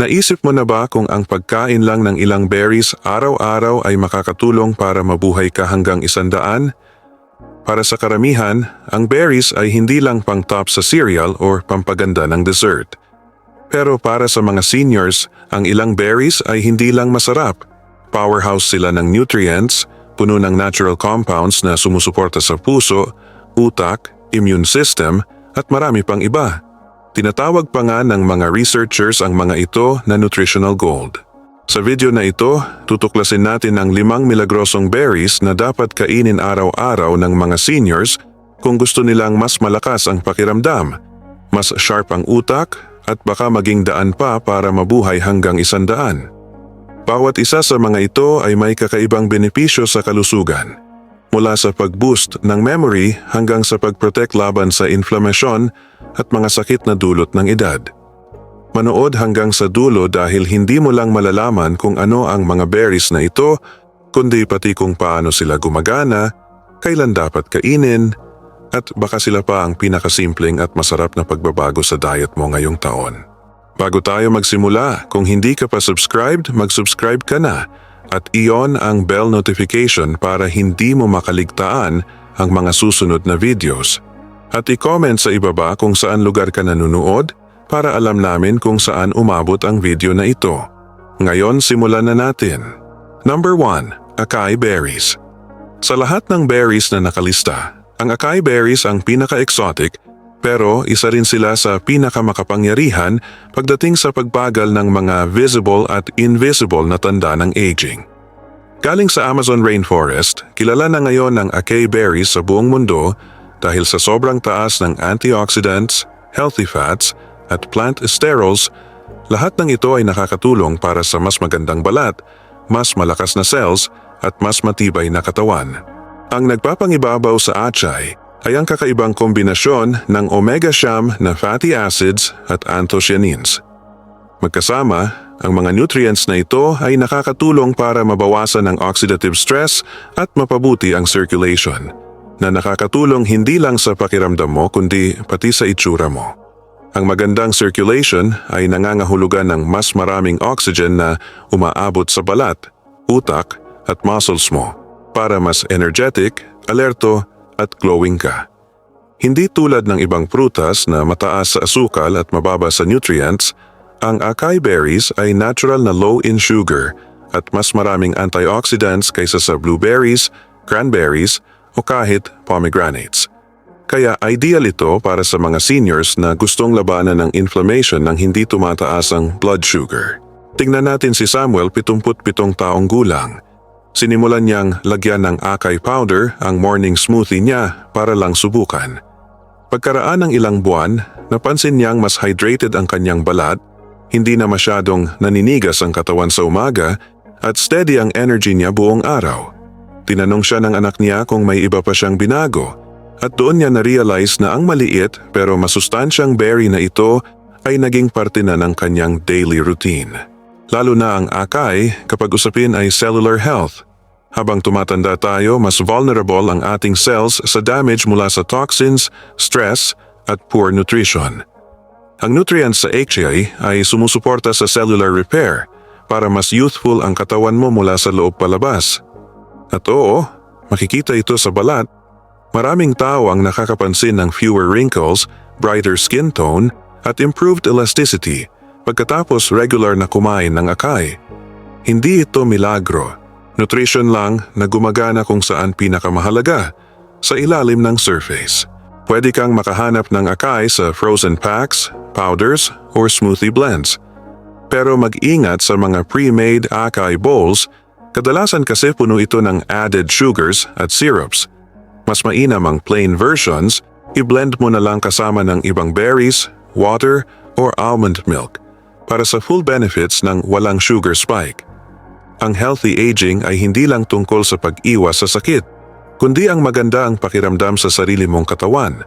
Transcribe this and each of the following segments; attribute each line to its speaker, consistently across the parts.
Speaker 1: Naisip mo na ba kung ang pagkain lang ng ilang berries araw-araw ay makakatulong para mabuhay ka hanggang isandaan? Para sa karamihan, ang berries ay hindi lang pang top sa cereal or pampaganda ng dessert. Pero para sa mga seniors, ang ilang berries ay hindi lang masarap. Powerhouse sila ng nutrients, puno ng natural compounds na sumusuporta sa puso, utak, immune system, at marami pang iba. Tinatawag pa nga ng mga researchers ang mga ito na nutritional gold. Sa video na ito, tutuklasin natin ang limang milagrosong berries na dapat kainin araw-araw ng mga seniors kung gusto nilang mas malakas ang pakiramdam, mas sharp ang utak, at baka maging daan pa para mabuhay hanggang isandaan. Bawat isa sa mga ito ay may kakaibang benepisyo sa kalusugan. Mula sa pag-boost ng memory hanggang sa pag-protect laban sa inflamasyon at mga sakit na dulot ng edad. Manood hanggang sa dulo dahil hindi mo lang malalaman kung ano ang mga berries na ito, kundi pati kung paano sila gumagana, kailan dapat kainin, at baka sila pa ang pinakasimpleng at masarap na pagbabago sa diet mo ngayong taon. Bago tayo magsimula, kung hindi ka pa subscribed, mag-subscribe ka na at iyon ang bell notification para hindi mo makaligtaan ang mga susunod na videos. At i-comment sa ibaba kung saan lugar ka nanonood para alam namin kung saan umabot ang video na ito. Ngayon simulan na natin. Number 1. Acai Berries Sa lahat ng berries na nakalista, ang acai berries ang pinaka-exotic pero isa rin sila sa pinakamakapangyarihan pagdating sa pagbagal ng mga visible at invisible na tanda ng aging. Galing sa Amazon rainforest, kilala na ngayon ang acai berries sa buong mundo dahil sa sobrang taas ng antioxidants, healthy fats, at plant sterols, lahat ng ito ay nakakatulong para sa mas magandang balat, mas malakas na cells, at mas matibay na katawan. Ang nagpapangibabaw sa acai ay ang kakaibang kombinasyon ng omega-siyam na fatty acids at anthocyanins. Magkasama, ang mga nutrients na ito ay nakakatulong para mabawasan ang oxidative stress at mapabuti ang circulation, na nakakatulong hindi lang sa pakiramdam mo kundi pati sa itsura mo. Ang magandang circulation ay nangangahulugan ng mas maraming oxygen na umaabot sa balat, utak at muscles mo para mas energetic, alerto at glowing ka. Hindi tulad ng ibang prutas na mataas sa asukal at mababa sa nutrients, ang acai berries ay natural na low in sugar at mas maraming antioxidants kaysa sa blueberries, cranberries o kahit pomegranates. Kaya ideal ito para sa mga seniors na gustong labanan ng inflammation ng hindi tumataas ang blood sugar. Tingnan natin si Samuel 77 taong gulang. Sinimulan niyang lagyan ng acai powder ang morning smoothie niya para lang subukan. Pagkaraan ng ilang buwan, napansin niyang mas hydrated ang kanyang balat, hindi na masyadong naninigas ang katawan sa umaga at steady ang energy niya buong araw. Tinanong siya ng anak niya kung may iba pa siyang binago at doon niya na-realize na ang maliit pero masustansyang berry na ito ay naging parte na ng kanyang daily routine. Lalo na ang akay kapag usapin ay cellular health. Habang tumatanda tayo, mas vulnerable ang ating cells sa damage mula sa toxins, stress, at poor nutrition. Ang nutrients sa HA ay sumusuporta sa cellular repair para mas youthful ang katawan mo mula sa loob palabas. At oo, makikita ito sa balat. Maraming tao ang nakakapansin ng fewer wrinkles, brighter skin tone, at improved elasticity pagkatapos regular na kumain ng akay. Hindi ito milagro. Nutrition lang na gumagana kung saan pinakamahalaga, sa ilalim ng surface. Pwede kang makahanap ng akay sa frozen packs, powders, or smoothie blends. Pero mag-ingat sa mga pre-made acai bowls, kadalasan kasi puno ito ng added sugars at syrups. Mas mainam ang plain versions, i-blend mo na lang kasama ng ibang berries, water, or almond milk para sa full benefits ng walang sugar spike. Ang healthy aging ay hindi lang tungkol sa pag-iwas sa sakit, kundi ang maganda ang pakiramdam sa sarili mong katawan,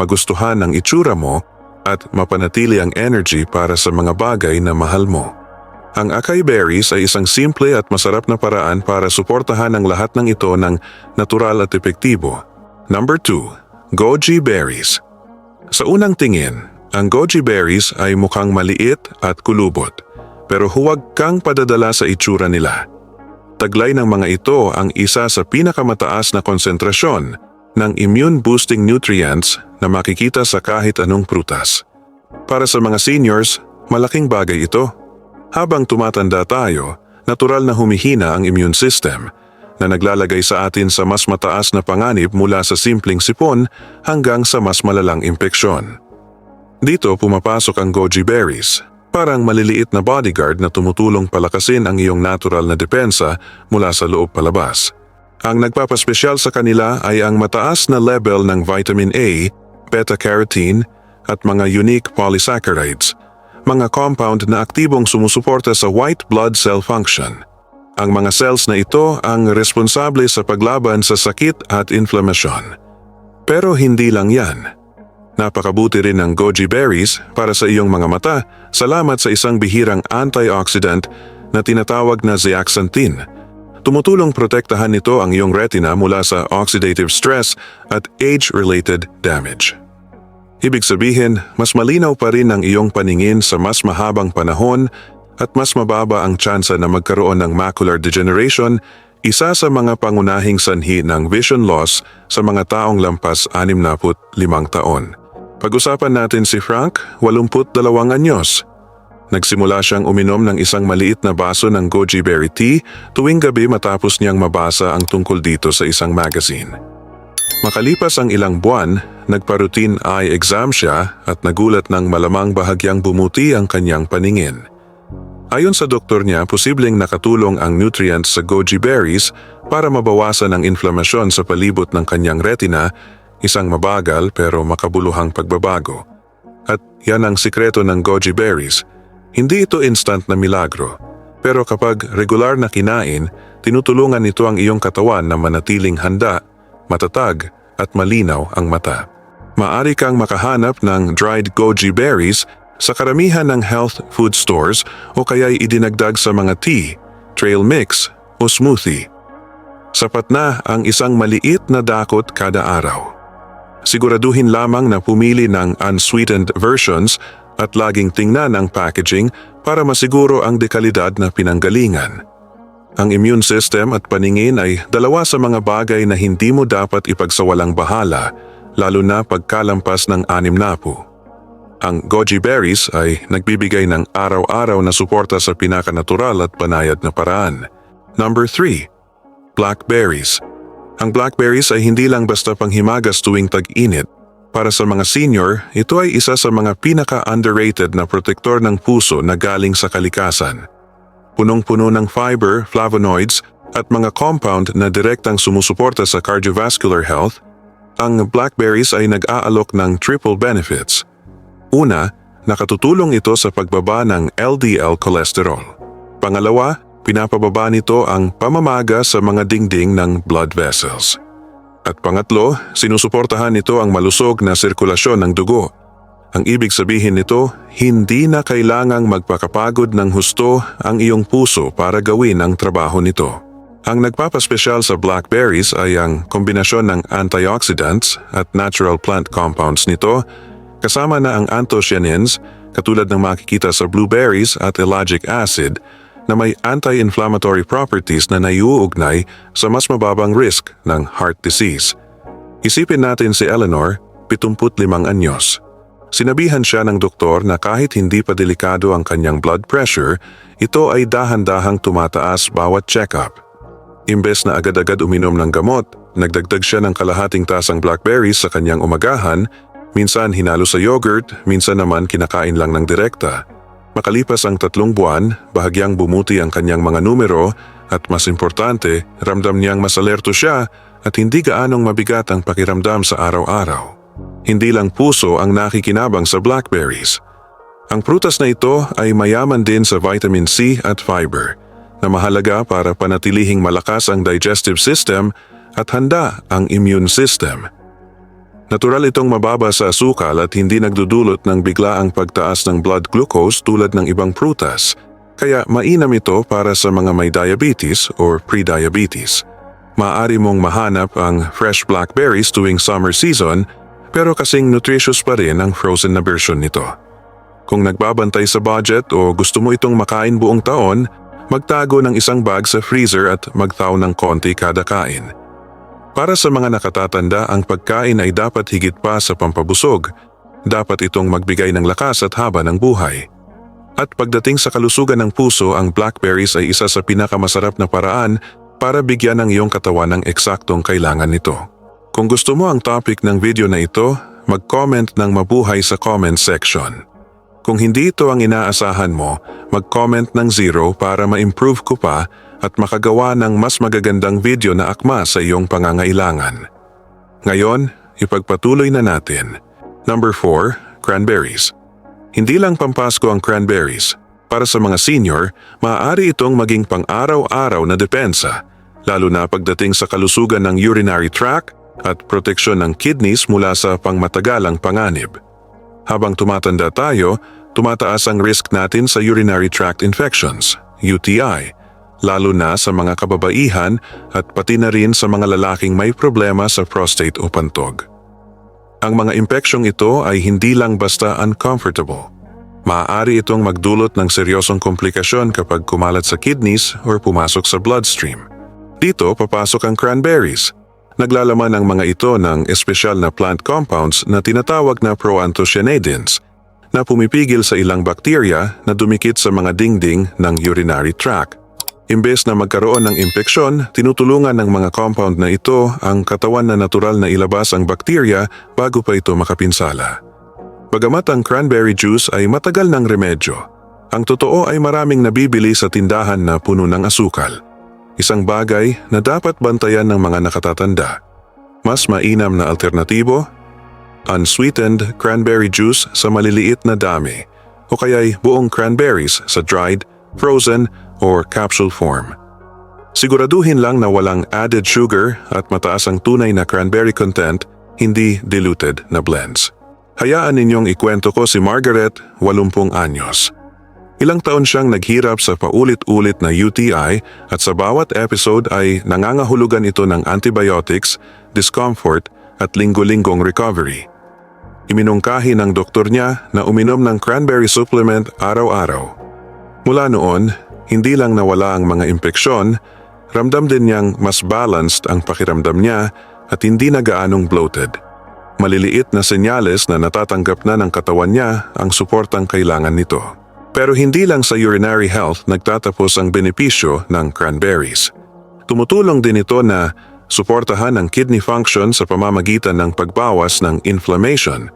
Speaker 1: magustuhan ang itsura mo, at mapanatili ang energy para sa mga bagay na mahal mo. Ang acai berries ay isang simple at masarap na paraan para suportahan ang lahat ng ito ng natural at epektibo. Number 2. Goji Berries Sa unang tingin, ang goji berries ay mukhang maliit at kulubot. pero huwag kang padadala sa itsura nila. Taglay ng mga ito ang isa sa pinakamataas na konsentrasyon ng immune-boosting nutrients na makikita sa kahit anong prutas. Para sa mga seniors, malaking bagay ito. Habang tumatanda tayo, natural na humihina ang immune system na naglalagay sa atin sa mas mataas na panganib mula sa simpleng sipon hanggang sa mas malalang impeksyon. Dito pumapasok ang goji berries, parang maliliit na bodyguard na tumutulong palakasin ang iyong natural na depensa mula sa loob palabas. Ang nagpapaspesyal sa kanila ay ang mataas na level ng vitamin A, beta-carotene at mga unique polysaccharides, mga compound na aktibong sumusuporta sa white blood cell function. Ang mga cells na ito ang responsable sa paglaban sa sakit at inflamasyon. Pero hindi lang yan. Napakabuti rin ng goji berries para sa iyong mga mata salamat sa isang bihirang antioxidant na tinatawag na zeaxanthin. Tumutulong protektahan nito ang iyong retina mula sa oxidative stress at age-related damage. Ibig sabihin, mas malinaw pa rin ang iyong paningin sa mas mahabang panahon at mas mababa ang tsansa na magkaroon ng macular degeneration, isa sa mga pangunahing sanhi ng vision loss sa mga taong lampas 65 taon. Pag-usapan natin si Frank, 82 anyos. Nagsimula siyang uminom ng isang maliit na baso ng goji berry tea tuwing gabi matapos niyang mabasa ang tungkol dito sa isang magazine. Makalipas ang ilang buwan, nagpa-routine eye exam siya at nagulat ng malamang bahagyang bumuti ang kanyang paningin. Ayon sa doktor niya, posibleng nakatulong ang nutrients sa goji berries para mabawasan ang inflamasyon sa palibot ng kanyang retina, isang mabagal pero makabuluhang pagbabago. At yan ang sikreto ng goji berries. Hindi ito instant na milagro, pero kapag regular na kinain, tinutulungan nito ang iyong katawan na manatiling handa, matatag at malinaw ang mata. Maari kang makahanap ng dried goji berries sa karamihan ng health food stores o kaya'y idinagdag sa mga tea, trail mix o smoothie. Sapat na ang isang maliit na dakot kada araw. Siguraduhin lamang na pumili ng unsweetened versions at laging tingnan ang packaging para masiguro ang dekalidad na pinanggalingan. Ang immune system at paningin ay dalawa sa mga bagay na hindi mo dapat ipagsawalang bahala, lalo na pagkalampas ng anim na po. Ang goji berries ay nagbibigay ng araw-araw na suporta sa pinakanatural at panayad na paraan. Number 3. Blackberries. Ang blackberries ay hindi lang basta panghimagas tuwing tag-init. Para sa mga senior, ito ay isa sa mga pinaka-underrated na protektor ng puso na galing sa kalikasan. Punong-puno ng fiber, flavonoids, at mga compound na direktang sumusuporta sa cardiovascular health, ang blackberries ay nag-aalok ng triple benefits. Una, nakatutulong ito sa pagbaba ng LDL cholesterol. Pangalawa, pinapababa nito ang pamamaga sa mga dingding ng blood vessels. At pangatlo, sinusuportahan nito ang malusog na sirkulasyon ng dugo. Ang ibig sabihin nito, hindi na kailangang magpakapagod ng husto ang iyong puso para gawin ang trabaho nito. Ang nagpapaspesyal sa blackberries ay ang kombinasyon ng antioxidants at natural plant compounds nito kasama na ang anthocyanins katulad ng makikita sa blueberries at ellagic acid na may anti-inflammatory properties na naiuugnay sa mas mababang risk ng heart disease. Isipin natin si Eleanor, 75 anyos. Sinabihan siya ng doktor na kahit hindi pa delikado ang kanyang blood pressure, ito ay dahan-dahang tumataas bawat check-up. Imbes na agad-agad uminom ng gamot, nagdagdag siya ng kalahating tasang blackberries sa kanyang umagahan, minsan hinalo sa yogurt, minsan naman kinakain lang ng direkta. Makalipas ang tatlong buwan, bahagyang bumuti ang kanyang mga numero at mas importante, ramdam niyang mas alerto siya at hindi gaanong mabigat ang pakiramdam sa araw-araw. Hindi lang puso ang nakikinabang sa blackberries. Ang prutas na ito ay mayaman din sa vitamin C at fiber na mahalaga para panatilihing malakas ang digestive system at handa ang immune system. Natural itong mababa sa asukal at hindi nagdudulot ng biglaang pagtaas ng blood glucose tulad ng ibang prutas, kaya mainam ito para sa mga may diabetes or pre-diabetes. Maaari mong mahanap ang fresh blackberries tuwing summer season pero kasing nutritious pa rin ang frozen na version nito. Kung nagbabantay sa budget o gusto mo itong makain buong taon, magtago ng isang bag sa freezer at magtaw ng konti kada kain. Para sa mga nakatatanda, ang pagkain ay dapat higit pa sa pampabusog. Dapat itong magbigay ng lakas at haba ng buhay. At pagdating sa kalusugan ng puso, ang blackberries ay isa sa pinakamasarap na paraan para bigyan ng iyong katawan ng eksaktong kailangan nito. Kung gusto mo ang topic ng video na ito, mag-comment ng mabuhay sa comment section. Kung hindi ito ang inaasahan mo, mag-comment ng zero para ma-improve ko pa at makagawa ng mas magagandang video na akma sa iyong pangangailangan. Ngayon, ipagpatuloy na natin. Number 4, cranberries. Hindi lang pampasko ang cranberries. Para sa mga senior, maaari itong maging pang-araw-araw na depensa, lalo na pagdating sa kalusugan ng urinary tract at proteksyon ng kidneys mula sa pangmatagalang panganib. Habang tumatanda tayo, tumataas ang risk natin sa urinary tract infections, UTI, lalo na sa mga kababaihan at pati na rin sa mga lalaking may problema sa prostate o pantog. Ang mga impeksyong ito ay hindi lang basta uncomfortable. Maaari itong magdulot ng seryosong komplikasyon kapag kumalat sa kidneys or pumasok sa bloodstream. Dito papasok ang cranberries. Naglalaman ang mga ito ng espesyal na plant compounds na tinatawag na proanthocyanidins na pumipigil sa ilang bakterya na dumikit sa mga dingding ng urinary tract. Imbes na magkaroon ng impeksyon, tinutulungan ng mga compound na ito ang katawan na natural na ilabas ang bakterya bago pa ito makapinsala. Bagamat ang cranberry juice ay matagal ng remedyo, ang totoo ay maraming nabibili sa tindahan na puno ng asukal. Isang bagay na dapat bantayan ng mga nakatatanda. Mas mainam na alternatibo, unsweetened cranberry juice sa maliliit na dami o kaya'y buong cranberries sa dried, frozen, or capsule form. Siguraduhin lang na walang added sugar at mataas ang tunay na cranberry content, hindi diluted na blends. Hayaan ninyong ikwento ko si Margaret, 80 anyos. Ilang taon siyang naghirap sa paulit-ulit na UTI at sa bawat episode ay nangangahulugan ito ng antibiotics, discomfort at linggo-linggong recovery. Iminungkahi ng doktor niya na uminom ng cranberry supplement araw-araw. Mula noon, hindi lang nawala ang mga impeksyon, ramdam din niyang mas balanced ang pakiramdam niya at hindi na gaanong bloated. Maliliit na senyales na natatanggap na ng katawan niya ang suportang kailangan nito. Pero hindi lang sa urinary health nagtatapos ang benepisyo ng cranberries. Tumutulong din ito na suportahan ang kidney function sa pamamagitan ng pagbawas ng inflammation,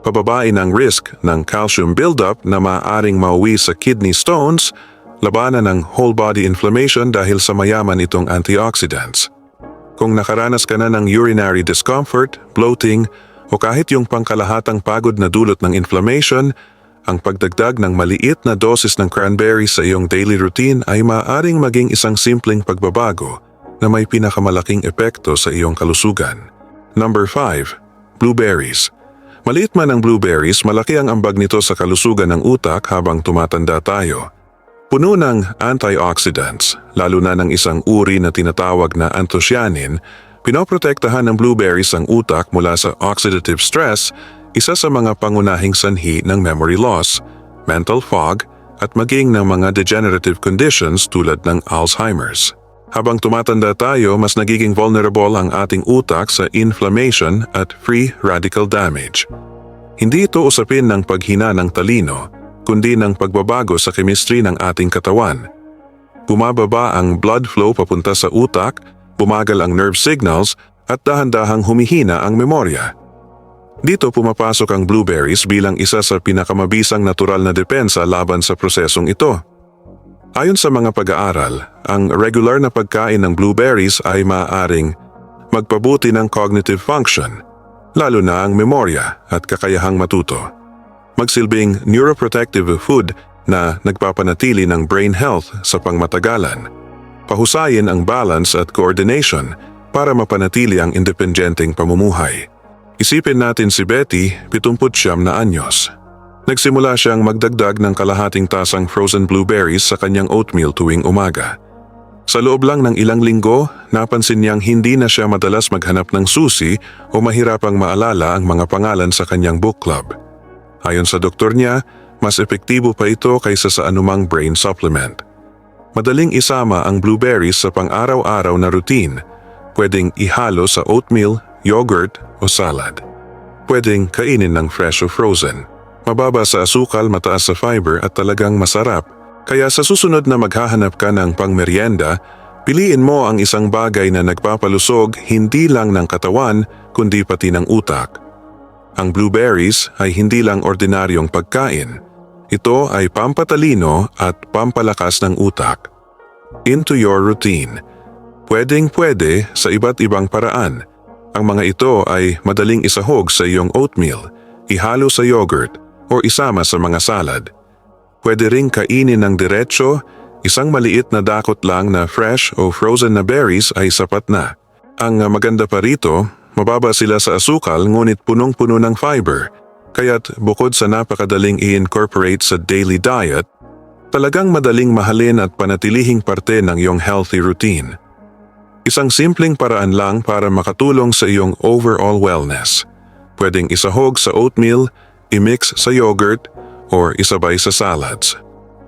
Speaker 1: pababain ang risk ng calcium buildup na maaaring mauwi sa kidney stones, labanan ng whole body inflammation dahil sa mayaman itong antioxidants. Kung nakaranas ka na ng urinary discomfort, bloating, o kahit yung pangkalahatang pagod na dulot ng inflammation, ang pagdagdag ng maliit na dosis ng cranberry sa iyong daily routine ay maaaring maging isang simpleng pagbabago na may pinakamalaking epekto sa iyong kalusugan. Number 5. Blueberries. Maliit man ang blueberries, malaki ang ambag nito sa kalusugan ng utak habang tumatanda tayo. Puno ng antioxidants, lalo na ng isang uri na tinatawag na anthocyanin, pinoprotektahan ng blueberries ang utak mula sa oxidative stress, isa sa mga pangunahing sanhi ng memory loss, mental fog, at maging ng mga degenerative conditions tulad ng Alzheimer's. Habang tumatanda tayo, mas nagiging vulnerable ang ating utak sa inflammation at free radical damage. Hindi ito usapin ng paghina ng talino, kundi ng pagbabago sa chemistry ng ating katawan. Bumababa ang blood flow papunta sa utak, bumagal ang nerve signals, at dahan-dahang humihina ang memorya. Dito pumapasok ang blueberries bilang isa sa pinakamabisang natural na depensa laban sa prosesong ito. Ayon sa mga pag-aaral, ang regular na pagkain ng blueberries ay maaaring magpabuti ng cognitive function, lalo na ang memorya at kakayahang matuto. Magsilbing neuroprotective food na nagpapanatili ng brain health sa pangmatagalan. Pahusayin ang balance at coordination para mapanatili ang independenteng pamumuhay. Isipin natin si Betty, 79 na anyos. Nagsimula siyang magdagdag ng kalahating tasang frozen blueberries sa kanyang oatmeal tuwing umaga. Sa loob lang ng ilang linggo, napansin niyang hindi na siya madalas maghanap ng susi o mahirapang maalala ang mga pangalan sa kanyang book club. Ayon sa doktor niya, Mas epektibo pa ito kaysa sa anumang brain supplement. Madaling isama ang blueberries sa pang-araw-araw na routine. Pwedeng ihalo sa oatmeal, yogurt o salad. Pwedeng kainin ng fresh o frozen. Mababa sa asukal, mataas sa fiber at talagang masarap. Kaya sa susunod na maghahanap ka ng pangmeryenda, piliin mo ang isang bagay na nagpapalusog hindi lang ng katawan kundi pati ng utak. Ang blueberries ay hindi lang ordinaryong pagkain. Ito ay pampatalino at pampalakas ng utak. Into your routine. Pwedeng pwede sa iba't ibang paraan. Ang mga ito ay madaling isahog sa iyong oatmeal, ihalo sa yogurt, o isama sa mga salad. Pwede ring kainin ng diretsyo, isang maliit na dakot lang na fresh o frozen na berries ay sapat na. Ang maganda pa rito, mababa sila sa asukal ngunit punong-puno ng fiber, kaya't bukod sa napakadaling i-incorporate sa daily diet, talagang madaling mahalin at panatilihing parte ng iyong healthy routine. Isang simpleng paraan lang para makatulong sa iyong overall wellness. Pwedeng isahog sa oatmeal, imix sa yogurt, or isabay sa salads.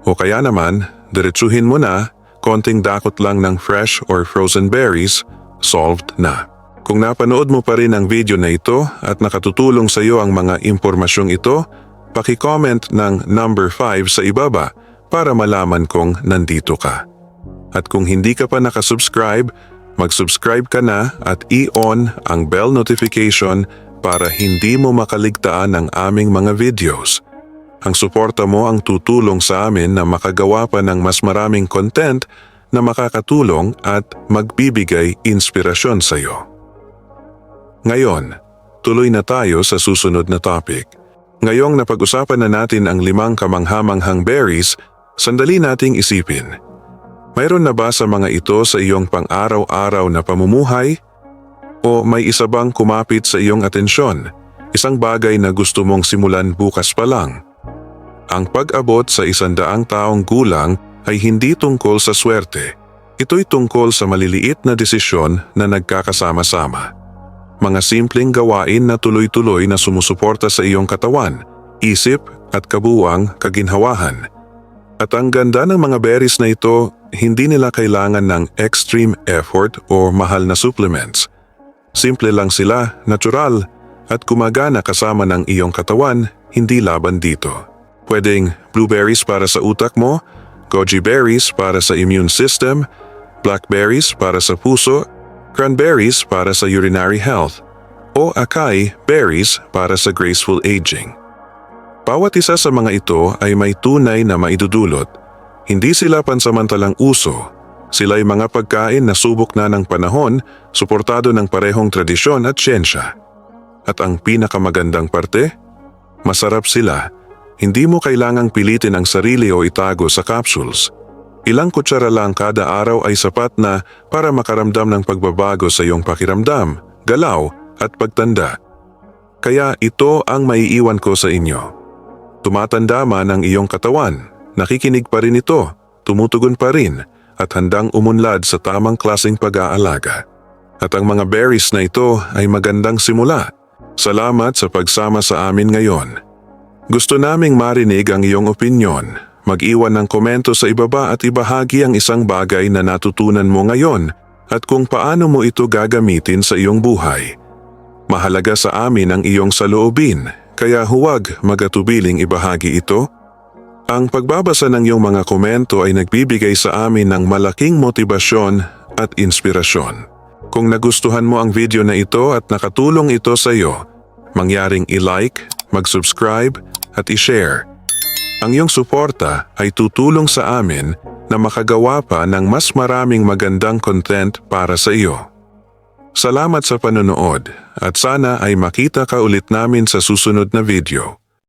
Speaker 1: O kaya naman, diretsuhin mo na, konting dakot lang ng fresh or frozen berries, solved na. Kung napanood mo pa rin ang video na ito at nakatutulong sa iyo ang mga impormasyong ito, paki-comment ng number 5 sa ibaba para malaman kong nandito ka. At kung hindi ka pa nakasubscribe, mag-subscribe ka na at i-on ang bell notification para hindi mo makaligtaan ang aming mga videos. Ang suporta mo ang tutulong sa amin na makagawa pa ng mas maraming content na makakatulong at magbibigay inspirasyon sa iyo. Ngayon, tuloy na tayo sa susunod na topic. Ngayong napag-usapan na natin ang limang kamanghamanghang berries, sandali nating isipin. Mayroon na ba sa mga ito sa iyong pang-araw-araw na pamumuhay? O may isa bang kumapit sa iyong atensyon? Isang bagay na gusto mong simulan bukas pa lang? Ang pag-abot sa isandaang taong gulang ay hindi tungkol sa swerte. Ito'y tungkol sa maliliit na desisyon na nagkakasama-sama. Mga simpleng gawain na tuloy-tuloy na sumusuporta sa iyong katawan, isip at kabuwang kaginhawahan. At ang ganda ng mga berries na ito, hindi nila kailangan ng extreme effort o mahal na supplements. Simple lang sila, natural, at gumagana kasama ng iyong katawan, hindi laban dito. Pwedeng blueberries para sa utak mo, goji berries para sa immune system, blackberries para sa puso, cranberries para sa urinary health, o acai berries para sa graceful aging. Bawat isa sa mga ito ay may tunay na maidudulot. Hindi sila pansamantalang uso. Sila ay mga pagkain na subok na ng panahon, suportado ng parehong tradisyon at siyensya. At ang pinakamagandang parte? Masarap sila. Hindi mo kailangang pilitin ang sarili o itago sa capsules. Ilang kutsara lang kada araw ay sapat na para makaramdam ng pagbabago sa iyong pakiramdam, galaw at pagtanda. Kaya ito ang maiiwan ko sa inyo. Tumatanda man ang iyong katawan, nakikinig pa rin ito, tumutugon pa rin at handang umunlad sa tamang klaseng pag-aalaga. At ang mga berries na ito ay magandang simula. Salamat sa pagsama sa amin ngayon. Gusto naming marinig ang iyong opinyon. Mag-iwan ng komento sa ibaba at ibahagi ang isang bagay na natutunan mo ngayon at kung paano mo ito gagamitin sa iyong buhay. Mahalaga sa amin ang iyong saloobin, kaya huwag magatubiling ibahagi ito. Ang pagbabasa ng iyong mga komento ay nagbibigay sa amin ng malaking motibasyon at inspirasyon. Kung nagustuhan mo ang video na ito at nakatulong ito sa iyo, mangyaring i-like, mag-subscribe at i-share. Ang iyong suporta ay tutulong sa amin na makagawa pa ng mas maraming magandang content para sa iyo. Salamat sa panonood at sana ay makita ka ulit namin sa susunod na video.